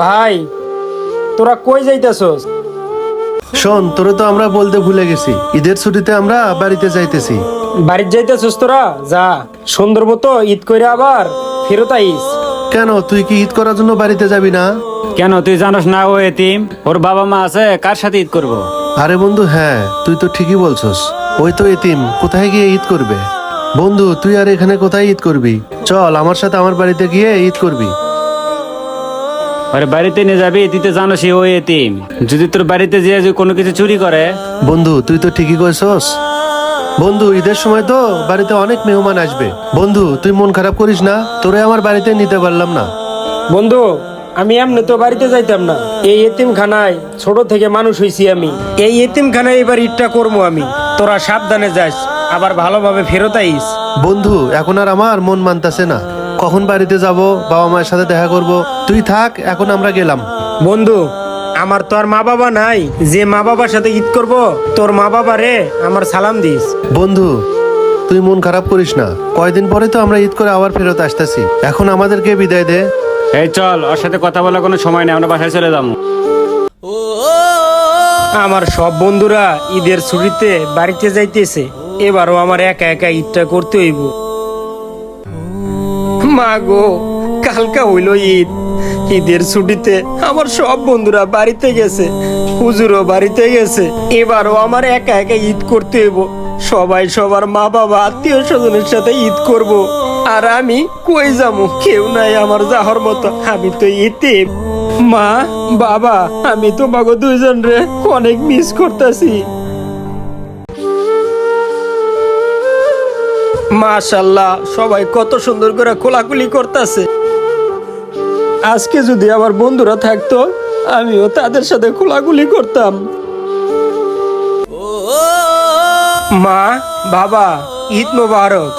ভাই তোরা কই যাইতেছস? শোন তোরে তো আমরা বলতে ভুলে গেছি। ঈদের ছুটিতে আমরা বাড়িতে যাইতেছি। বাড়ির যাইতেছস তোরা? যা সুন্দর মতো ঈদ কইরা আবার ফেরত আইস। কেন তুই কি ঈদ করার জন্য বাড়িতে যাবি না? কেন তুই জানোস না ও এতিম? ওর বাবা মা আছে কার সাথে ঈদ করব? আরে বন্ধু হ্যাঁ তুই তো ঠিকই বলছস। ওই তো এতিম কোথায় গিয়ে ঈদ করবে? বন্ধু তুই আর এখানে কোথায় ঈদ করবি? চল আমার সাথে আমার বাড়িতে গিয়ে ঈদ করবি। আরে বাড়িতে নিয়ে যাবি তুই তো জানোসই ও এতিম। যদি তোর বাড়িতে যেয়ে যদি কোনো কিছু চুরি করে। বন্ধু তুই তো ঠিকই কইছস। বন্ধু ঈদের সময় তো বাড়িতে অনেক মেহমান আসবে। বন্ধু তুই মন খারাপ করিস না তোরে আমার বাড়িতে নিতে পারলাম না। বন্ধু আমি এমনি তো বাড়িতে যাইতাম না। এই এতিমখানায় ছোট থেকে মানুষ হইছি আমি। এই এতিমখানায় এবার ঈদটা করব আমি। তোরা সাবধানে যাস আবার ভালোভাবে ফেরত আইস। বন্ধু এখন আর আমার মন মানতাছে না। কখন বাড়িতে যাব বাবা মায়ের সাথে দেখা করব? তুই থাক এখন আমরা গেলাম। বন্ধু আমার তো আর মা বাবা নাই। যে মা বাবার সাথে ঈদ করব তোর মা বাবা রে আমার সালাম দিস। বন্ধু তুই মন খারাপ করিস না। কয়দিন পরে তো আমরা ঈদ করে আবার ফেরত আসতেছি। এখন আমাদেরকে বিদায় দে। এই চল ওর সাথে কথা বলার কোনো সময় নেই আমরা বাসায় চলে যাব। আমার সব বন্ধুরা ঈদের ছুটিতে বাড়িতে যাইতেছে। এবারও আমার একা একা ঈদটা করতে হইব। মা গো, কালকা হইল ঈদ। ঈদের ছুটিতে আমার সব বন্ধুরা বাড়িতে গেছে, হুজুরও বাড়িতে গেছে। এবারও আমার একা একা ঈদ করতে হইব। সবাই সবার মা বাবা, আত্মীয় স্বজনের সাথে ঈদ করব। আর আমি কই যাব? কেউ নাই আমার যাহর মতো। আমি তো ঈদে মা, বাবা, আমি তোমাকে দুইজন রে অনেক মিস করতেছি। মাশাল্লাহ সবাই কত সুন্দর করে কোলাকুলি করতেছে। আজকে যদি আমার বন্ধুরা থাকতো, আমিও তাদের সাথে কোলাকুলি করতাম। মা, বাবা, ঈদ মোবারক।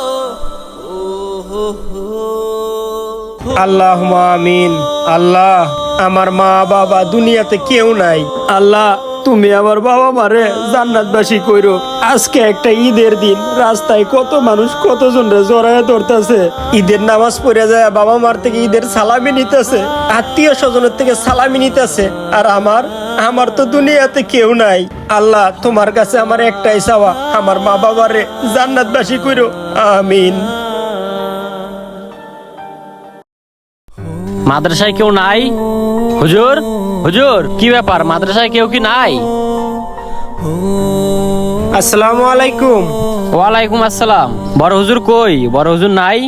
আল্লাহ আমিন। আল্লাহ, আমার মা, বাবা দুনিয়াতে কেউ নাই। আল্লাহ তুমি আমার বাবা মারে জান্নাতবাসী কইরো। আজকে একটা ঈদের দিন, রাস্তায় কত মানুষ কতজন রে জড়ায় ধরতেছে। ঈদের নামাজ পড়ে যায় বাবা মার থেকে ঈদের সালামি নিতেছে, আত্মীয় স্বজনের থেকে সালামি নিতেছে। আর আমার আমার তো দুনিয়াতে কেউ নাই। আল্লাহ তোমার কাছে আমার একটাই চাওয়া, আমার মা বাবারে জান্নাতবাসী কইরো। আমিন। মাদ্রাসায় কেউ নাই? হুজুর হুজুর কি ব্যাপার? মাদ্রাসায় কেউ কি নাই? আসসালামু আলাইকুম। ওয়ালাইকুম আসসালাম। বড় হুজুর কই? বড় হুজুর নাই?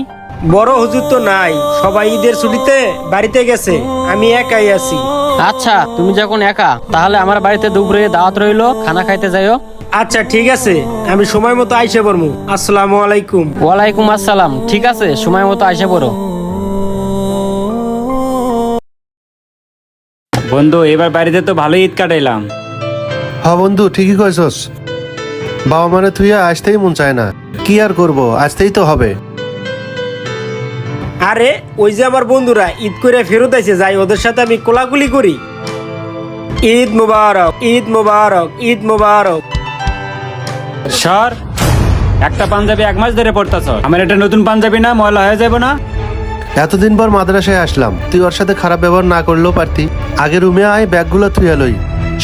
বড় হুজুর তো নাই। সবাই ঈদের ছুটিতে বাড়িতে গেছে। আমি একাই আছি। আচ্ছা তুমি যখন একা তাহলে আমার বাড়িতে দুপুরে দাওয়াত রইল খানা খাইতে যাইও। আচ্ছা ঠিক আছে। আমি সময় মতো আইসে পড়মু। আসসালামু আলাইকুম। ওয়ালাইকুম আসসালাম। ঠিক আছে সময় মতো আইসা পড়ো। বন্ধু এবার বাড়িতে তো ভালো ঈদ কাটাইলাম। হ বন্ধু ঠিকই কইছস। বাবা মানে তুই আসতেই মন চায় না। কি আর করব আসতেই তো হবে। আরে ওই যে আমার বন্ধুরা ঈদ করে ফেরত আইছে যাই ওদের সাথে আমি কোলাকুলি করি। ঈদ মুবারক ঈদ মুবারক ঈদ মুবারক। সর একটা পাঞ্জাবি এক মাস ধরে পড়তাছ আমার এটা নতুন পাঞ্জাবি না ময়লা হয়ে যাবে না? এতদিন পর মাদ্রাসায় আসলাম। তুই ওর সাথে খারাপ ব্যবহার না করলেও পারতি। আগে রুমে আয় ব্যাগগুলো তুই লই।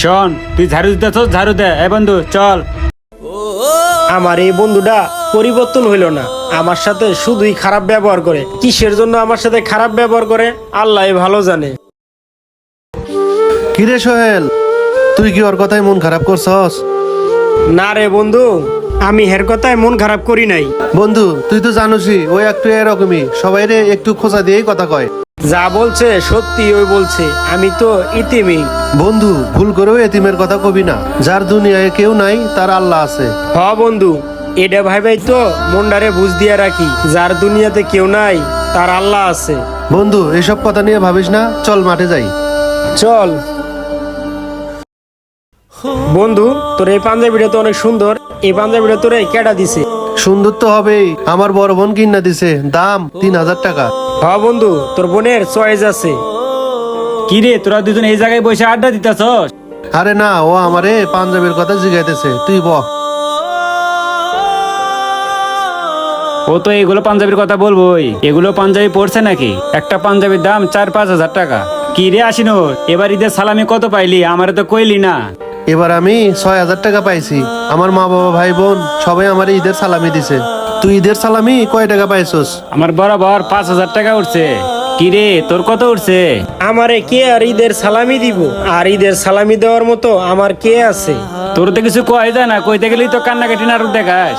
শোন তুই ঝাড়ু দিতেছ ঝাড়ু দে। এ বন্ধু চল। আমার এই বন্ধুটা পরিবর্তন হইল না। আমার সাথে শুধুই খারাপ ব্যবহার করে। কিসের জন্য আমার সাথে খারাপ ব্যবহার করে? আল্লাহ ভালো জানে। কিরে সোহেল তুই কি ওর কথায় মন খারাপ করছস? না রে বন্ধু আমি হের কথায় মন খারাপ করি নাই। বন্ধু তুই তো জানোসই ওই একটু এরকমই সবাই রে একটু খোঁজা দিয়েই কথা কয়। যা বলছে সত্যি ওই বলছে আমি তো ইতিমি বন্ধু ভুল করেও এতিমের কথা কবি না। যার দুনিয়ায় কেউ নাই তার আল্লাহ আছে। হ বন্ধু এটা ভাই ভাই তো মন্ডারে বুঝ দিয়া রাখি যার দুনিয়াতে কেউ নাই তার আল্লাহ আছে। বন্ধু এসব কথা নিয়ে ভাবিস না চল মাঠে যাই। চল। বন্ধু তোর এই পাঞ্জাবিটা তো অনেক সুন্দর। এই পাঞ্জাবিটা তোরে কেডা দিছে? সুন্দর তো হবেই আমার বড় বোন কিনা দিছে দাম তিন হাজার টাকা। হ বন্ধু তোর বোনের চয়েস আছে। কি রে তোরা দুজন এই জায়গায় বসে আড্ডা দিতেছ আরে না ও আমারে পাঞ্জাবের কথা জিগাইতেছে তুই বহ ও তো এগুলো পাঞ্জাবির কথা বলবোই। এগুলো পাঞ্জাবি পড়ছে নাকি? একটা পাঞ্জাবির দাম চার পাঁচ হাজার টাকা। কি রে আসিনুর এবার ঈদের সালামি কত পাইলি? আমারে তো কইলি না। এবার আমি ছয় হাজার টাকা পাইছি। আমার মা বাবা ভাই বোন সবাই আমার ঈদের সালামি দিছে। তুই ঈদের সালামি কয় টাকা পাইছস? আমার বরাবর পাঁচ হাজার টাকা উঠছে। কি রে তোর কত উঠছে? আমারে কে আর ঈদের সালামি দিব? আর ঈদের সালামি দেওয়ার মতো আমার কে আছে? তোর তো কিছু কয় যায় না কইতে গেলেই তো কান্নাকাটি নাটক দেখাস।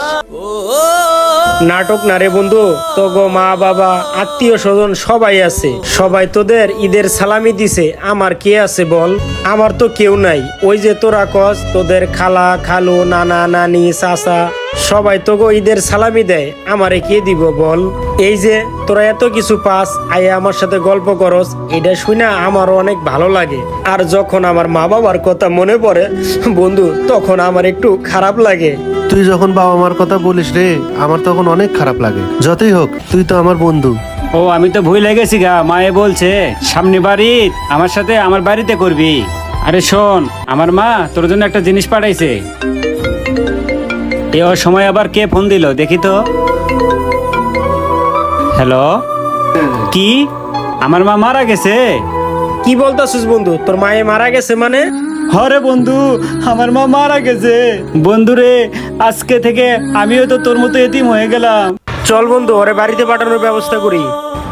নাটক না রে বন্ধু? তো গো মা, বাবা, আত্মীয় স্বজন সবাই আছে। সবাই তোদের ঈদের সালামি দিছে। আমার কে আছে বল? আমার তো কেউ নাই। ওই যে তোরা কস, তোদের খালা, খালু, নানা, নানি, চাচা, সবাই তো গো ঈদের সালামি দেয়। আমারে কে দিব বল? এই যে তোরা এত কিছু পাস, আয়ে আমার সাথে গল্প করস। এটা শুনে আমার অনেক ভালো লাগে। আর যখন আমার মা বাবার কথা মনে পড়ে, বন্ধু, তখন আমার একটু খারাপ লাগে। তুই যখন বাবা মার কথা বলিস রে আমার তখন অনেক খারাপ লাগে। যতই হোক তুই তো আমার বন্ধু। ও আমি তো ভুল হয়ে গেছি গা মায়ে বলছে সামনে বাড়ি আমার সাথে আমার বাড়িতে করবি। আরে শোন আমার মা তোর জন্য একটা জিনিস পাঠাইছে। এ সময় আবার কে ফোন দিল দেখি তো। হ্যালো? কি? আমার মা মারা গেছে? কি বলতাছিস বন্ধু? তোর মায়ে মারা গেছে মানে? হরে বন্ধু, আমার মা মারা গেছে। বন্ধু রে আজকে থেকে আমিও তো তোর মতো এতিম হয়ে গেলাম। চল বন্ধু, ওরে বাড়িতে পাঠানোর ব্যবস্থা করি।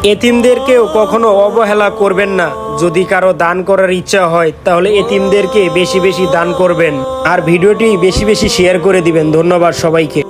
এতিমদেরকেও কখনো অবহেলা করবেন না। যদি কারও দান করার ইচ্ছা হয়, তাহলে এতিমদেরকে বেশি বেশি দান করবেন। আর ভিডিওটি বেশি বেশি শেয়ার করে দিবেন। ধন্যবাদ সবাইকে।